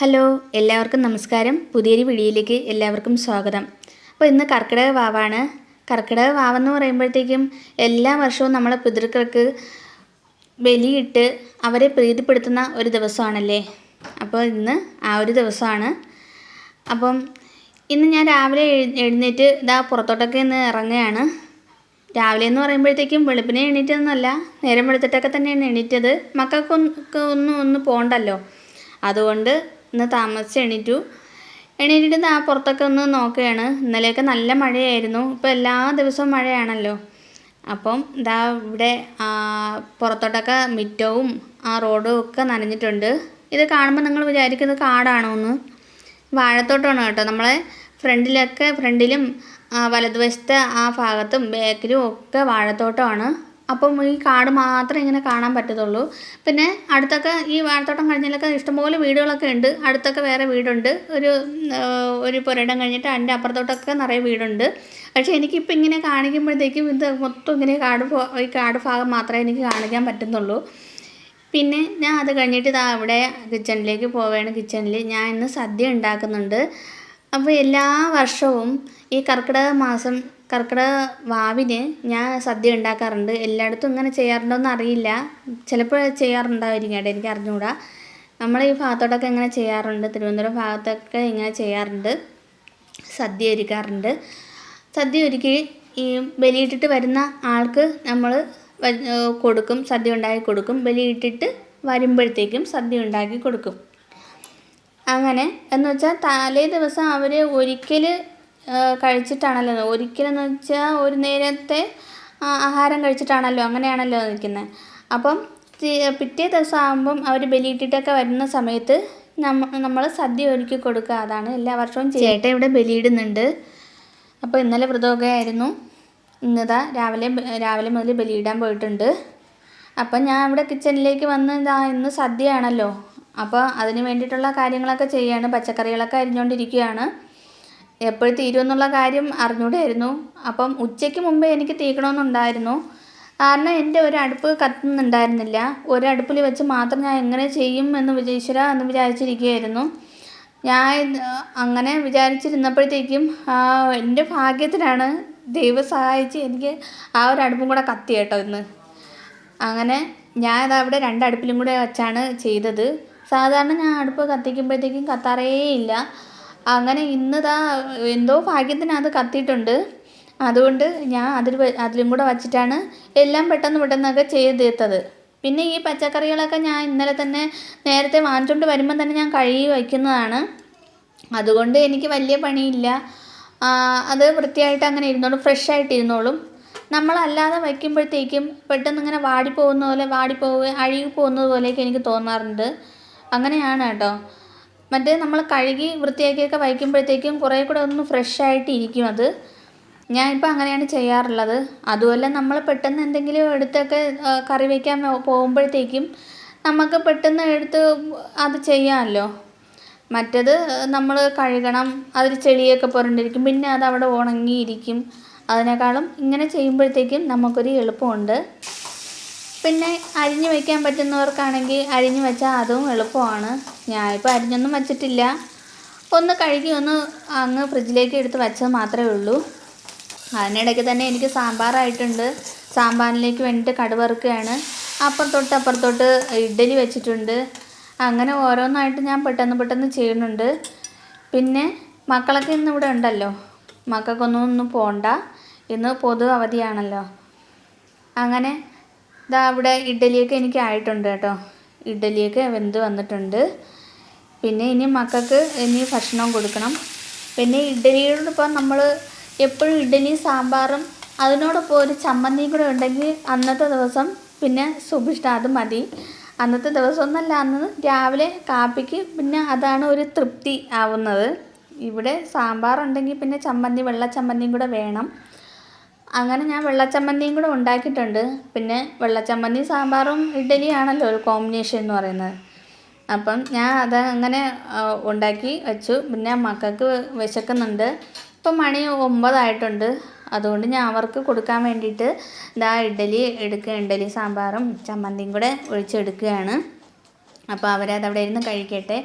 Hello എല്ലാവർക്കും നമസ്കാരം. പുതിയൊരു വീഡിയോയിലേക്ക് എല്ലാവർക്കും സ്വാഗതം. അപ്പോൾ ഇന്ന് കർക്കിടക വാവാണ്. കർക്കിടക വാവെന്ന് പറയുമ്പോഴത്തേക്കും എല്ലാ വർഷവും നമ്മളെ പിതൃക്കൾക്ക് ബലിയിട്ട് അവരെ പ്രീതിപ്പെടുത്തുന്ന ഒരു ദിവസമാണല്ലേ? അപ്പോൾ ഇന്ന് ആ ഒരു ദിവസമാണ്. അപ്പം ഇന്ന് ഞാൻ രാവിലെ എഴുന്നേറ്റ് ഇതാ പുറത്തോട്ടൊക്കെ ഇന്ന് ഇറങ്ങുകയാണ്. രാവിലെ എന്ന് പറയുമ്പോഴത്തേക്കും വെളുപ്പിനെ എണീറ്റതൊന്നുമല്ല നേരം വെളുത്തിട്ടൊക്കെ തന്നെയാണ് എണീറ്റത്. മക്കൾക്ക് ഒന്നും ഒന്ന് പോകണ്ടല്ലോ അതുകൊണ്ട് ഇന്ന് താമസിച്ച് എണീറ്റു. എണീറ്റിട്ട് ആ പുറത്തൊക്കെ ഒന്ന് നോക്കുകയാണ്. ഇന്നലെയൊക്കെ നല്ല മഴയായിരുന്നു. ഇപ്പോൾ എല്ലാ ദിവസവും മഴയാണല്ലോ. അപ്പം ഇതാ ഇവിടെ പുറത്തോട്ടൊക്കെ മിറ്റവും ആ റോഡും ഒക്കെ നനഞ്ഞിട്ടുണ്ട്. ഇത് കാണുമ്പോൾ നിങ്ങൾ വിചാരിക്കുന്നത് കാടാണോ എന്ന്. വാഴത്തോട്ടമാണ് കേട്ടോ. നമ്മളെ ഫ്രണ്ടിലൊക്കെ ഫ്രണ്ടിലും വലതുവശത്തെ ആ ഭാഗത്തും ബാക്കിലും ഒക്കെ വാഴത്തോട്ടമാണ്. അപ്പം ഈ കാട് മാത്രമേ ഇങ്ങനെ കാണാൻ പറ്റത്തുള്ളൂ. പിന്നെ അടുത്തൊക്കെ ഈ വാഴത്തോട്ടം കഴിഞ്ഞാലൊക്കെ ഇഷ്ടംപോലെ വീടുകളൊക്കെ ഉണ്ട്. അടുത്തൊക്കെ വേറെ വീടുണ്ട്. ഒരു ഒരു പുരയിടം കഴിഞ്ഞിട്ട് അതിന്റെ അപ്പുറത്തോട്ടൊക്കെ നിറയെ വീടുണ്ട്. പക്ഷേ എനിക്കിപ്പോൾ ഇങ്ങനെ കാണിക്കുമ്പോഴത്തേക്കും ഇത് മൊത്തം ഇങ്ങനെ കാട് ഈ കാട് ഭാഗം മാത്രമേ എനിക്ക് കാണിക്കാൻ പറ്റുന്നുള്ളൂ. പിന്നെ ഞാൻ അത് കഴിഞ്ഞിട്ട് ഇതാ അവിടെ കിച്ചണിലേക്ക് പോവുകയാണ്. കിച്ചണിൽ ഞാൻ ഇന്ന് സദ്യ ഉണ്ടാക്കുന്നുണ്ട്. അപ്പോൾ എല്ലാ വർഷവും ഈ കർക്കിടക മാസം കർക്കിടക വാവിന് ഞാൻ സദ്യ ഉണ്ടാക്കാറുണ്ട്. എല്ലായിടത്തും ഇങ്ങനെ ചെയ്യാറുണ്ടോ എന്ന് അറിയില്ല. ചിലപ്പോൾ ചെയ്യാറുണ്ടായിരിക്കും കേട്ടോ എനിക്ക് അറിഞ്ഞുകൂടാ നമ്മൾ ഈ ഭാഗത്തോട്ടൊക്കെ ഇങ്ങനെ ചെയ്യാറുണ്ട്. തിരുവനന്തപുരം ഭാഗത്തൊക്കെ ഇങ്ങനെ ചെയ്യാറുണ്ട്. സദ്യ ഒരുക്കാറുണ്ട്. സദ്യ ഒരുക്കി ഈ ബലിയിട്ടിട്ട് വരുന്ന ആൾക്ക് നമ്മൾ കൊടുക്കും. സദ്യ ഉണ്ടാക്കി കൊടുക്കും. ബലിയിട്ടിട്ട് വരുമ്പോഴത്തേക്കും സദ്യ ഉണ്ടാക്കി കൊടുക്കും. അങ്ങനെ എന്ന് വെച്ചാൽ തലേ ദിവസം അവർ ഒരിക്കൽ കഴിച്ചിട്ടാണല്ലോ ഒരിക്കലെന്ന് വെച്ചാൽ ഒരു നേരത്തെ ആഹാരം കഴിച്ചിട്ടാണല്ലോ അങ്ങനെയാണല്ലോ നിൽക്കുന്നത്. അപ്പം പിറ്റേ ദിവസം ആകുമ്പം അവർ ബലിയിട്ടിട്ടൊക്കെ വരുന്ന സമയത്ത് നമ്മൾ നമ്മൾ സദ്യ ഒരുക്കി കൊടുക്കുക. അതാണ് എല്ലാ വർഷവും ചേട്ടൻ ഇവിടെ ബലിയിടുന്നുണ്ട്. അപ്പോൾ ഇന്നലെ വ്രതമൊക്കെ ആയിരുന്നു. ഇന്നതാ രാവിലെ രാവിലെ മുതൽ ബലിയിടാൻ പോയിട്ടുണ്ട്. അപ്പം ഞാൻ ഇവിടെ കിച്ചണിലേക്ക് വന്ന് ഇതാ ഇന്ന് സദ്യയാണല്ലോ. അപ്പോൾ അതിന് വേണ്ടിയിട്ടുള്ള കാര്യങ്ങളൊക്കെ ചെയ്യാണ്. പച്ചക്കറികളൊക്കെ അരിഞ്ഞുകൊണ്ടിരിക്കുകയാണ് എപ്പോഴും തീരുമെന്നുള്ള കാര്യം അറിഞ്ഞൂടായിരുന്നു. അപ്പം ഉച്ചയ്ക്ക് മുമ്പേ എനിക്ക് തീക്കണമെന്നുണ്ടായിരുന്നു കാരണം എന്റെ ഒരു അടുപ്പ് കത്തുന്നുണ്ടായിരുന്നില്ല. ഒരടുപ്പിൽ വെച്ച് മാത്രം ഞാൻ എങ്ങനെ ചെയ്യും എന്ന് വിജയശ്വര എന്ന് വിചാരിച്ചിരിക്കുകയായിരുന്നു. ഞാൻ അങ്ങനെ വിചാരിച്ചിരുന്നപ്പോഴത്തേക്കും എന്റെ ഭാഗ്യത്തിനാണ് ദൈവം സഹായിച്ച് എനിക്ക് ആ ഒരു അടുപ്പും കൂടെ കത്തി കേട്ടോ ഇന്ന്. അങ്ങനെ ഞാൻ അതവിടെ അവിടെ രണ്ട് അടുപ്പിലും കൂടെ വെച്ചാണ് ചെയ്തത്. സാധാരണ ഞാൻ അടുപ്പ് കത്തിക്കുമ്പോഴത്തേക്കും കത്താറേ ഇല്ല അങ്ങനെ ഇന്ന് ദാ എന്തോ ഭാഗ്യത്തിന് അത് കത്തിയിട്ടുണ്ട്. അതുകൊണ്ട് ഞാൻ അതിൽ അതിലും കൂടെ വച്ചിട്ടാണ് എല്ലാം പെട്ടെന്ന് പെട്ടെന്നൊക്കെ ചെയ്ത് തീർത്തത് പിന്നെ ഈ പച്ചക്കറികളൊക്കെ ഞാൻ ഇന്നലെ തന്നെ നേരത്തെ വാങ്ങിച്ചുകൊണ്ട് വരുമ്പം തന്നെ ഞാൻ കഴുകി വയ്ക്കുന്നതാണ്. അതുകൊണ്ട് എനിക്ക് വലിയ പണിയില്ല. അത് വൃത്തിയായിട്ട് അങ്ങനെ ഇരുന്നോളും ഫ്രഷ് ആയിട്ട് ഇരുന്നോളും. നമ്മളല്ലാതെ വയ്ക്കുമ്പോഴത്തേക്കും പെട്ടെന്ന് ഇങ്ങനെ വാടിപ്പോകുന്ന പോലെ വാടിപ്പോവുക അഴുകി പോകുന്നത് പോലെയൊക്കെ എനിക്ക് തോന്നാറുണ്ട്. അങ്ങനെയാണ് കേട്ടോ. മറ്റേ നമ്മൾ കഴുകി വൃത്തിയാക്കിയൊക്കെ വയ്ക്കുമ്പോഴത്തേക്കും കുറേ കൂടെ ഒന്ന് ഫ്രഷ് ആയിട്ട് ഇരിക്കും അത്. ഞാനിപ്പോൾ അങ്ങനെയാണ് ചെയ്യാറുള്ളത്. അതുമല്ല നമ്മൾ പെട്ടെന്ന് എന്തെങ്കിലും എടുത്തൊക്കെ കറി വയ്ക്കാൻ പോകുമ്പോഴത്തേക്കും നമുക്ക് പെട്ടെന്ന് എടുത്ത് അത് ചെയ്യാമല്ലോ. മറ്റത് നമ്മൾ കഴുകണം അതിൽ ചെളിയൊക്കെ പുരണ്ടിരിക്കും പിന്നെ അത് അവിടെ ഉണങ്ങിയിരിക്കും. അതിനേക്കാളും ഇങ്ങനെ ചെയ്യുമ്പോഴത്തേക്കും നമുക്കൊരു എളുപ്പമുണ്ട്. പിന്നെ അരിഞ്ഞു വയ്ക്കാൻ പറ്റുന്നവർക്കാണെങ്കിൽ അരിഞ്ഞു വെച്ചാൽ അതും എളുപ്പമാണ്. ഞാനിപ്പോൾ അരിഞ്ഞൊന്നും വച്ചിട്ടില്ല. ഒന്ന് കഴുകി ഒന്ന് അങ്ങ് ഫ്രിഡ്ജിലേക്ക് എടുത്ത് വെച്ചത് മാത്രമേ ഉള്ളൂ. അതിനിടയ്ക്ക് തന്നെ എനിക്ക് സാമ്പാറായിട്ടുണ്ട്. സാമ്പാറിലേക്ക് വേണ്ടിയിട്ട് കടുവറുക്കുകയാണ്. അപ്പുറത്തോട്ട് അപ്പുറത്തോട്ട് ഇഡ്ഡലി വെച്ചിട്ടുണ്ട്. അങ്ങനെ ഓരോന്നായിട്ട് ഞാൻ പെട്ടെന്ന് പെട്ടെന്ന് ചെയ്യുന്നുണ്ട്. പിന്നെ മക്കളൊക്കെ ഇന്ന് ഇവിടെ ഉണ്ടല്ലോ. മക്കൾക്കൊന്നും ഒന്നും പോണ്ട. ഇന്ന് പൊതു അവധിയാണല്ലോ അങ്ങനെ ഇതാ അവിടെ ഇഡ്ഡലിയൊക്കെ എനിക്ക് ആയിട്ടുണ്ട് കേട്ടോ. ഇഡ്ഡലിയൊക്കെ വെന്ത് വന്നിട്ടുണ്ട്. പിന്നെ ഇനി മക്കൾക്ക് ഇനി ഭക്ഷണം കൊടുക്കണം. പിന്നെ ഇഡ്ഡലിയോടൊപ്പം നമ്മൾ എപ്പോഴും ഇഡ്ഡലിയും സാമ്പാറും അതിനോടൊപ്പം ഒരു ചമ്മന്തിയും കൂടെ ഉണ്ടെങ്കിൽ അന്നത്തെ ദിവസം പിന്നെ സുഭിഷ്ടം അത് മതി. അന്നത്തെ ദിവസം ഒന്നല്ല അന്ന് രാവിലെ കാപ്പിക്ക് പിന്നെ അതാണ് ഒരു തൃപ്തി ആവുന്നത്. ഇവിടെ സാമ്പാറുണ്ടെങ്കിൽ പിന്നെ ചമ്മന്തി വെള്ള ചമ്മന്തിയും കൂടെ വേണം. അങ്ങനെ ഞാൻ വെള്ളച്ചമ്മന്തിയും കൂടെ ഉണ്ടാക്കിയിട്ടുണ്ട്. പിന്നെ വെള്ളച്ചമ്മന്തി സാമ്പാറും ഇഡ്ഡലിയാണല്ലോ ഒരു കോമ്പിനേഷൻ എന്ന് പറയുന്നത്. അപ്പം ഞാൻ അത് അങ്ങനെ ഉണ്ടാക്കി വെച്ചു. പിന്നെ മക്കൾക്ക് വിശക്കുന്നുണ്ട്. ഇപ്പം മണി ഒമ്പതായിട്ടുണ്ട്. അതുകൊണ്ട് ഞാൻ അവർക്ക് കൊടുക്കാൻ വേണ്ടിയിട്ട് ഇതാ ഇഡ്ഡലി എടുക്കുക ഇഡ്ഡലി സാമ്പാറും ചമ്മന്തിയും കൂടെ ഒഴിച്ചെടുക്കുകയാണ്. അപ്പോൾ അവരത് അവിടെ ഇരുന്ന് കഴിക്കട്ടെ.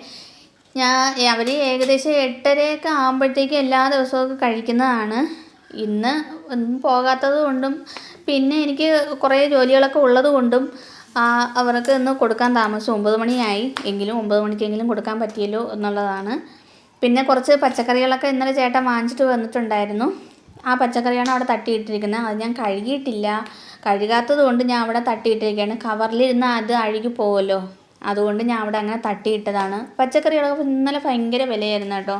ഞാൻ അവർ ഏകദേശം എട്ടരയൊക്കെ ആകുമ്പോഴത്തേക്കും എല്ലാ ദിവസവും കഴിക്കുന്നതാണ്. ഇന്ന് ഒന്നും പോകാത്തത് കൊണ്ടും പിന്നെ എനിക്ക് കുറേ ജോലികളൊക്കെ ഉള്ളത് കൊണ്ടും അവർക്ക് ഇന്ന് കൊടുക്കാൻ താമസം ഒമ്പത് മണിയായി. എങ്കിലും ഒമ്പത് മണിക്കെങ്കിലും കൊടുക്കാൻ പറ്റിയല്ലോ എന്നുള്ളതാണ്. പിന്നെ കുറച്ച് പച്ചക്കറികളൊക്കെ ഇന്നലെ ചേട്ടൻ വാങ്ങിച്ചിട്ട് വന്നിട്ടുണ്ടായിരുന്നു. ആ പച്ചക്കറിയാണ് അവിടെ തട്ടിയിട്ടിരിക്കുന്നത്. അത് ഞാൻ കഴുകിയിട്ടില്ല. കഴുകാത്തത് കൊണ്ട് ഞാൻ അവിടെ തട്ടിയിട്ടിരിക്കുകയാണ്. കവറിലിരുന്ന് അത് അഴുകി പോകുമല്ലോ അതുകൊണ്ട് ഞാൻ അവിടെ അങ്ങനെ തട്ടിയിട്ടതാണ്. പച്ചക്കറികളൊക്കെ ഇന്നലെ ഭയങ്കര വിലയായിരുന്നു കേട്ടോ.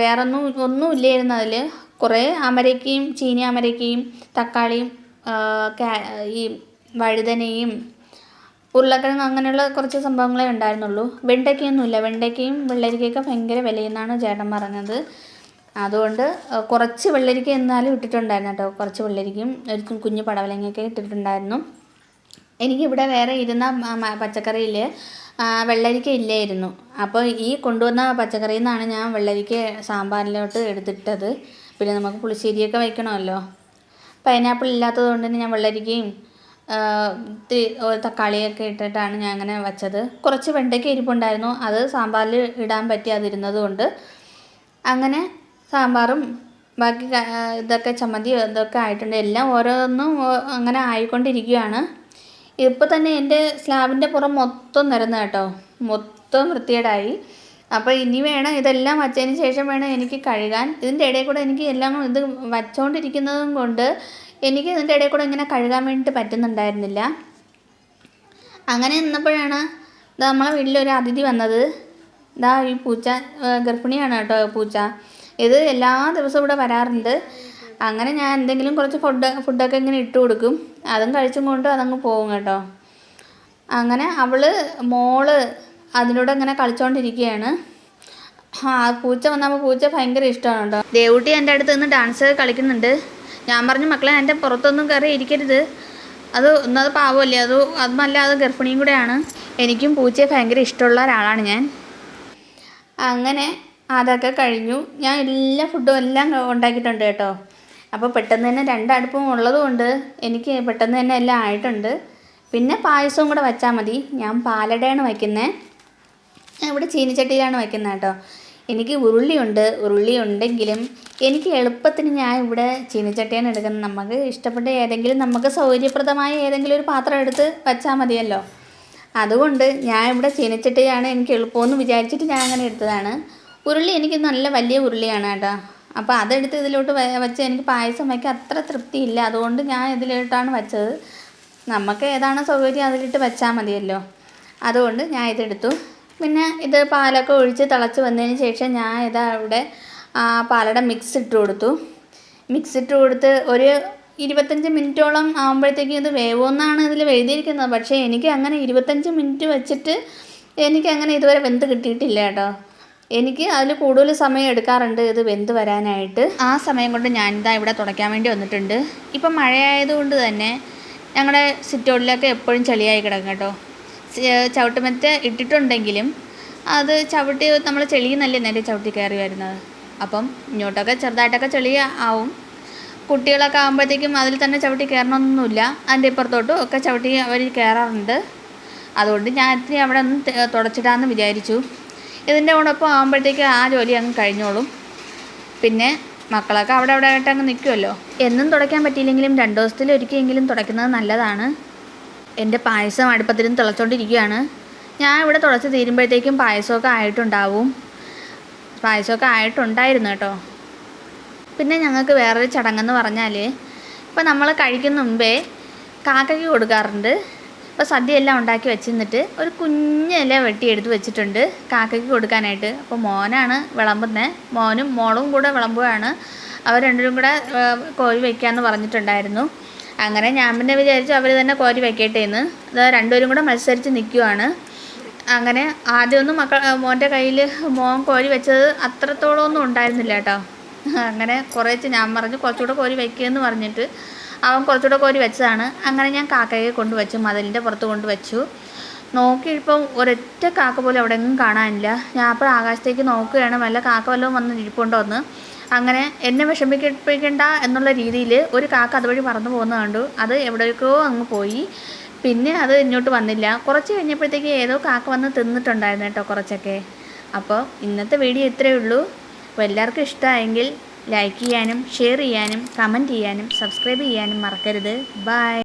വേറൊന്നും ഒന്നും ഇല്ലായിരുന്നു അതിൽ കുറേ അമരയ്ക്കയും ചീനി അമരയ്ക്കയും തക്കാളിയും ഈ വഴുതനയും ഉരുളക്കിഴങ്ങ് അങ്ങനെയുള്ള കുറച്ച് സംഭവങ്ങളേ ഉണ്ടായിരുന്നുള്ളൂ. വെണ്ടയ്ക്കയൊന്നുമില്ല. വെണ്ടയ്ക്കയും വെള്ളരിക്കയൊക്കെ ഭയങ്കര വിലയെന്നാണ് ചേട്ടൻ പറഞ്ഞത്. അതുകൊണ്ട് കുറച്ച് വെള്ളരിക്ക എന്നാലും ഇട്ടിട്ടുണ്ടായിരുന്നു കേട്ടോ. കുറച്ച് വെള്ളരിക്കയും ഒരു കുഞ്ഞു പടവലങ്ങയൊക്കെ ഇട്ടിട്ടുണ്ടായിരുന്നു. എനിക്കിവിടെ വേറെ ഇരുന്ന പച്ചക്കറിയിൽ വെള്ളരിക്ക ഇല്ലായിരുന്നു. അപ്പോൾ ഈ കൊണ്ടുവന്ന പച്ചക്കറിയിൽ നിന്നാണ് ഞാൻ വെള്ളരിക്ക സാമ്പാറിലോട്ട് എടുത്തിട്ടത്. പിന്നെ നമുക്ക് പുളിശ്ശേരിയൊക്കെ വയ്ക്കണമല്ലോ പൈനാപ്പിൾ ഇല്ലാത്തത് കൊണ്ട് തന്നെ ഞാൻ വെള്ളരിക്കയും തക്കാളിയൊക്കെ ഇട്ടിട്ടാണ് ഞാൻ അങ്ങനെ വെച്ചത്. കുറച്ച് വെണ്ടയ്ക്ക ഇരിപ്പുണ്ടായിരുന്നു. അത് സാമ്പാറിൽ ഇടാൻ പറ്റി അതിരുന്നത് കൊണ്ട് അങ്ങനെ സാമ്പാറും ബാക്കി ഇതൊക്കെ ചമ്മന്തി ഇതൊക്കെ ആയിട്ടുണ്ട്. എല്ലാം ഓരോന്നും അങ്ങനെ ആയിക്കൊണ്ടിരിക്കുകയാണ്. ഇപ്പോൾ തന്നെ എന്റെ സ്ലാബിന്റെ പുറം മൊത്തം നിരന്ന് കേട്ടോ. മൊത്തം വൃത്തികേടായി. അപ്പോൾ ഇനി വേണം ഇതെല്ലാം വച്ചതിന് ശേഷം വേണം എനിക്ക് കഴുകാൻ. ഇതിന്റെ ഇടയിൽ കൂടെ എനിക്ക് എല്ലാം ഇത് വച്ചുകൊണ്ടിരിക്കുന്നതും കൊണ്ട് എനിക്ക് ഇതിന്റെ ഇടയിൽ കൂടെ ഇങ്ങനെ കഴുകാൻ വേണ്ടിയിട്ട് പറ്റുന്നുണ്ടായിരുന്നില്ല. അങ്ങനെ നിന്നപ്പോഴാണ് ഇതാ നമ്മളെ വീട്ടിലൊരു അതിഥി വന്നത്. ഇതാ ഈ പൂച്ച ഗർഭിണിയാണ് കേട്ടോ പൂച്ച. ഇത് എല്ലാ ദിവസവും ഇവിടെ വരാറുണ്ട്. അങ്ങനെ ഞാൻ എന്തെങ്കിലും കുറച്ച് ഫുഡ് ഫുഡൊക്കെ ഇങ്ങനെ ഇട്ട് കൊടുക്കും. അതും കഴിച്ചും കൊണ്ട് അതങ്ങ് പോകും കേട്ടോ. അങ്ങനെ അവൾ മോൾ അതിലൂടെ ഇങ്ങനെ കളിച്ചുകൊണ്ടിരിക്കുകയാണ് ആ പൂച്ച വന്നപ്പോൾ പൂച്ച ഭയങ്കര ഇഷ്ടമാണ് കേട്ടോ. ദേവൂട്ടി എന്റെ അടുത്ത് നിന്ന് ഡാൻസ് കളിക്കുന്നുണ്ട്. ഞാൻ പറഞ്ഞു മക്കളെ എന്റെ പുറത്തൊന്നും കയറി ഇരിക്കരുത്. അത് ഒന്നത് പാവമല്ലേ? അത് അതുമല്ല അത് ഗർഭിണിയും കൂടെയാണ്. എനിക്കും പൂച്ചയെ ഭയങ്കര ഇഷ്ടമുള്ള ഒരാളാണ് ഞാൻ. അങ്ങനെ അതൊക്കെ കഴിഞ്ഞു. ഞാൻ എല്ലാ ഫുഡും എല്ലാം ഉണ്ടാക്കിയിട്ടുണ്ട് കേട്ടോ. അപ്പോൾ പെട്ടെന്ന് തന്നെ രണ്ടടുപ്പും ഉള്ളതുകൊണ്ട് എനിക്ക് പെട്ടെന്ന് തന്നെ എല്ലാം ആയിട്ടുണ്ട്. പിന്നെ പായസവും കൂടെ വെച്ചാൽ മതി. ഞാൻ പാലടയാണ് വയ്ക്കുന്നത് ഞാൻ ഇവിടെ ചീനിച്ചട്ടിയിലാണ് വയ്ക്കുന്നത് കേട്ടോ. എനിക്ക് ഉരുളിയുണ്ട് ഉരുളി ഉണ്ടെങ്കിലും എനിക്ക് എളുപ്പത്തിന് ഞാൻ ഇവിടെ ചീനിച്ചട്ടിയാണ് എടുക്കുന്നത്. നമുക്ക് ഇഷ്ടപ്പെട്ട ഏതെങ്കിലും നമുക്ക് സൗകര്യപ്രദമായ ഏതെങ്കിലും ഒരു പാത്രം എടുത്ത് വെച്ചാൽ മതിയല്ലോ. അതുകൊണ്ട് ഞാൻ ഇവിടെ ചീനിച്ചട്ടിയാണ് എനിക്ക് എളുപ്പമെന്ന് വിചാരിച്ചിട്ട് ഞാൻ അങ്ങനെ എടുത്തതാണ്. ഉരുളി എനിക്ക് നല്ല വലിയ ഉരുളിയാണ് കേട്ടോ. അപ്പോൾ അതെടുത്ത് ഇതിലോട്ട് വെച്ച് എനിക്ക് പായസം വയ്ക്കാൻ അത്ര തൃപ്തിയില്ല. അതുകൊണ്ട് ഞാൻ ഇതിലോട്ടാണ് വെച്ചത്. നമുക്ക് ഏതാണ് സൗകര്യം അതിലിട്ട് വെച്ചാൽ മതിയല്ലോ. അതുകൊണ്ട് ഞാൻ ഇതെടുത്തു. പിന്നെ ഇത് പാലൊക്കെ ഒഴിച്ച് തിളച്ച് വന്നതിന് ശേഷം ഞാൻ ഇതാ അവിടെ ആ പാലട മിക്സ് ഇട്ട് കൊടുത്തു. മിക്സ് ഇട്ട് കൊടുത്ത് ഒരു ഇരുപത്തഞ്ച് മിനിറ്റോളം ആകുമ്പോഴത്തേക്കും ഇത് വേവുമെന്നാണ് ഇതിൽ എഴുതിയിരിക്കുന്നത്. പക്ഷേ എനിക്ക് അങ്ങനെ ഇരുപത്തഞ്ച് മിനിറ്റ് വെച്ചിട്ട് എനിക്ക് അങ്ങനെ ഇതുവരെ വെന്ത് കിട്ടിയിട്ടില്ല കേട്ടോ. എനിക്ക് അതിൽ കൂടുതൽ സമയം എടുക്കാറുണ്ട് ഇത് വെന്ത് വരാനായിട്ട്. ആ സമയം കൊണ്ട് ഞാനിതാ ഇവിടെ തുടയ്ക്കാൻ വേണ്ടി വന്നിട്ടുണ്ട്. ഇപ്പം മഴയായതുകൊണ്ട് തന്നെ ഞങ്ങളുടെ സിറ്റൗട്ടിലൊക്കെ എപ്പോഴും ചെളിയായി കിടക്കും കേട്ടോ. ചവിട്ടുമെത്ത ഇട്ടിട്ടുണ്ടെങ്കിലും അത് ചവിട്ടി നമ്മൾ ചെളിയെന്നല്ലേ നേരെ ചവിട്ടി കയറി വരുന്നത്. അപ്പം ഇങ്ങോട്ടൊക്കെ ചെറുതായിട്ടൊക്കെ ചെളി ആവും. കുട്ടികളൊക്കെ ആകുമ്പോഴത്തേക്കും അതിൽ തന്നെ ചവിട്ടി കയറണമെന്നൊന്നുമില്ല അതിന്റെ ഇപ്പുറത്തോട്ടും ഒക്കെ ചവിട്ടി അവർ കയറാറുണ്ട്. അതുകൊണ്ട് ഞാൻ ഇത്തിരി അവിടെ ഒന്ന് തുടച്ചിടാമെന്ന് വിചാരിച്ചു. ഇതിന്റെ കൂടൊപ്പം ആകുമ്പോഴത്തേക്ക് ആ ജോലി അങ്ങ് കഴിഞ്ഞോളും. പിന്നെ മക്കളൊക്കെ അവിടെ അവിടെ ആയിട്ട് അങ്ങ് നിൽക്കുമല്ലോ എന്നും തുടയ്ക്കാൻ പറ്റിയില്ലെങ്കിലും രണ്ട് ദിവസത്തിലൊരിക്കലെങ്കിലും തുടയ്ക്കുന്നത് നല്ലതാണ്. എന്റെ പായസം അടുപ്പത്തിലും തിളച്ചുകൊണ്ടിരിക്കുകയാണ് ഞാൻ ഇവിടെ തുളച്ച് തീരുമ്പോഴത്തേക്കും പായസമൊക്കെ ആയിട്ടുണ്ടാവും. പായസമൊക്കെ ആയിട്ടുണ്ടായിരുന്നു കേട്ടോ. പിന്നെ ഞങ്ങൾക്ക് വേറൊരു ചടങ്ങെന്ന് പറഞ്ഞാൽ ഇപ്പം നമ്മൾ കഴിക്കുന്ന മുമ്പേ കാക്കയ്ക്ക് കൊടുക്കാറുണ്ട്. അപ്പോൾ സദ്യ എല്ലാം ഉണ്ടാക്കി വെച്ചിരുന്നിട്ട് ഒരു കുഞ്ഞില വെട്ടിയെടുത്ത് വെച്ചിട്ടുണ്ട് കാക്കയ്ക്ക് കൊടുക്കാനായിട്ട്. അപ്പോൾ മോനാണ് വിളമ്പുന്നത്. മോനും മോളും കൂടെ വിളമ്പുകയാണ്. അവർ രണ്ടുപേരും കൂടെ കോഴി വയ്ക്കാമെന്ന് പറഞ്ഞിട്ടുണ്ടായിരുന്നു. അങ്ങനെ ഞാൻ പിന്നെ വിചാരിച്ചു അവർ തന്നെ കോരി വയ്ക്കട്ടെ എന്ന് അത് രണ്ടുപേരും കൂടെ മത്സരിച്ച് നിൽക്കുവാണ് അങ്ങനെ ആദ്യമൊന്നും മക്കൾ മോന്റെ കയ്യിൽ മോൻ കോരി വെച്ചത് അത്രത്തോളം ഒന്നും ഉണ്ടായിരുന്നില്ല കേട്ടോ. അങ്ങനെ കുറേച്ച് ഞാൻ പറഞ്ഞു കുറച്ചുകൂടെ കോരി വയ്ക്കുമെന്ന് പറഞ്ഞിട്ട് അവൻ കുറച്ചുകൂടെ കോരി വെച്ചതാണ്. അങ്ങനെ ഞാൻ കാക്കയെ കൊണ്ട് വെച്ചു മതിലിന്റെ പുറത്ത് കൊണ്ട് വെച്ചു നോക്കിയിപ്പം ഒരൊറ്റ കാക്ക പോലും എവിടെയെങ്കിലും കാണാനില്ല. ഞാൻ അപ്പോൾ ആകാശത്തേക്ക് നോക്കുകയാണ് വല്ല കാക്ക വല്ലതും വന്ന് ഇരിപ്പുണ്ടോ എന്ന്. അങ്ങനെ എന്നെ വിഷമിപ്പിക്കേണ്ട എന്നുള്ള രീതിയിൽ ഒരു കാക്ക അതുവഴി പറന്നു പോകുന്ന കണ്ടു. അത് എവിടേക്കോ അങ്ങ് പോയി. പിന്നെ അത് ഇങ്ങോട്ട് വന്നില്ല. കുറച്ച് കഴിഞ്ഞപ്പോഴത്തേക്ക് ഏതോ കാക്ക വന്ന് തിന്നിട്ടുണ്ടായിരുന്നു കേട്ടോ കുറച്ചൊക്കെ. അപ്പോൾ ഇന്നത്തെ വീഡിയോ ഇത്രയേ ഉള്ളൂ. അപ്പോൾ എല്ലാവർക്കും ഇഷ്ടമായെങ്കിൽ ലൈക്ക് ചെയ്യാനും ഷെയർ ചെയ്യാനും കമന്റ് ചെയ്യാനും സബ്സ്ക്രൈബ് ചെയ്യാനും മറക്കരുത്. ബൈ.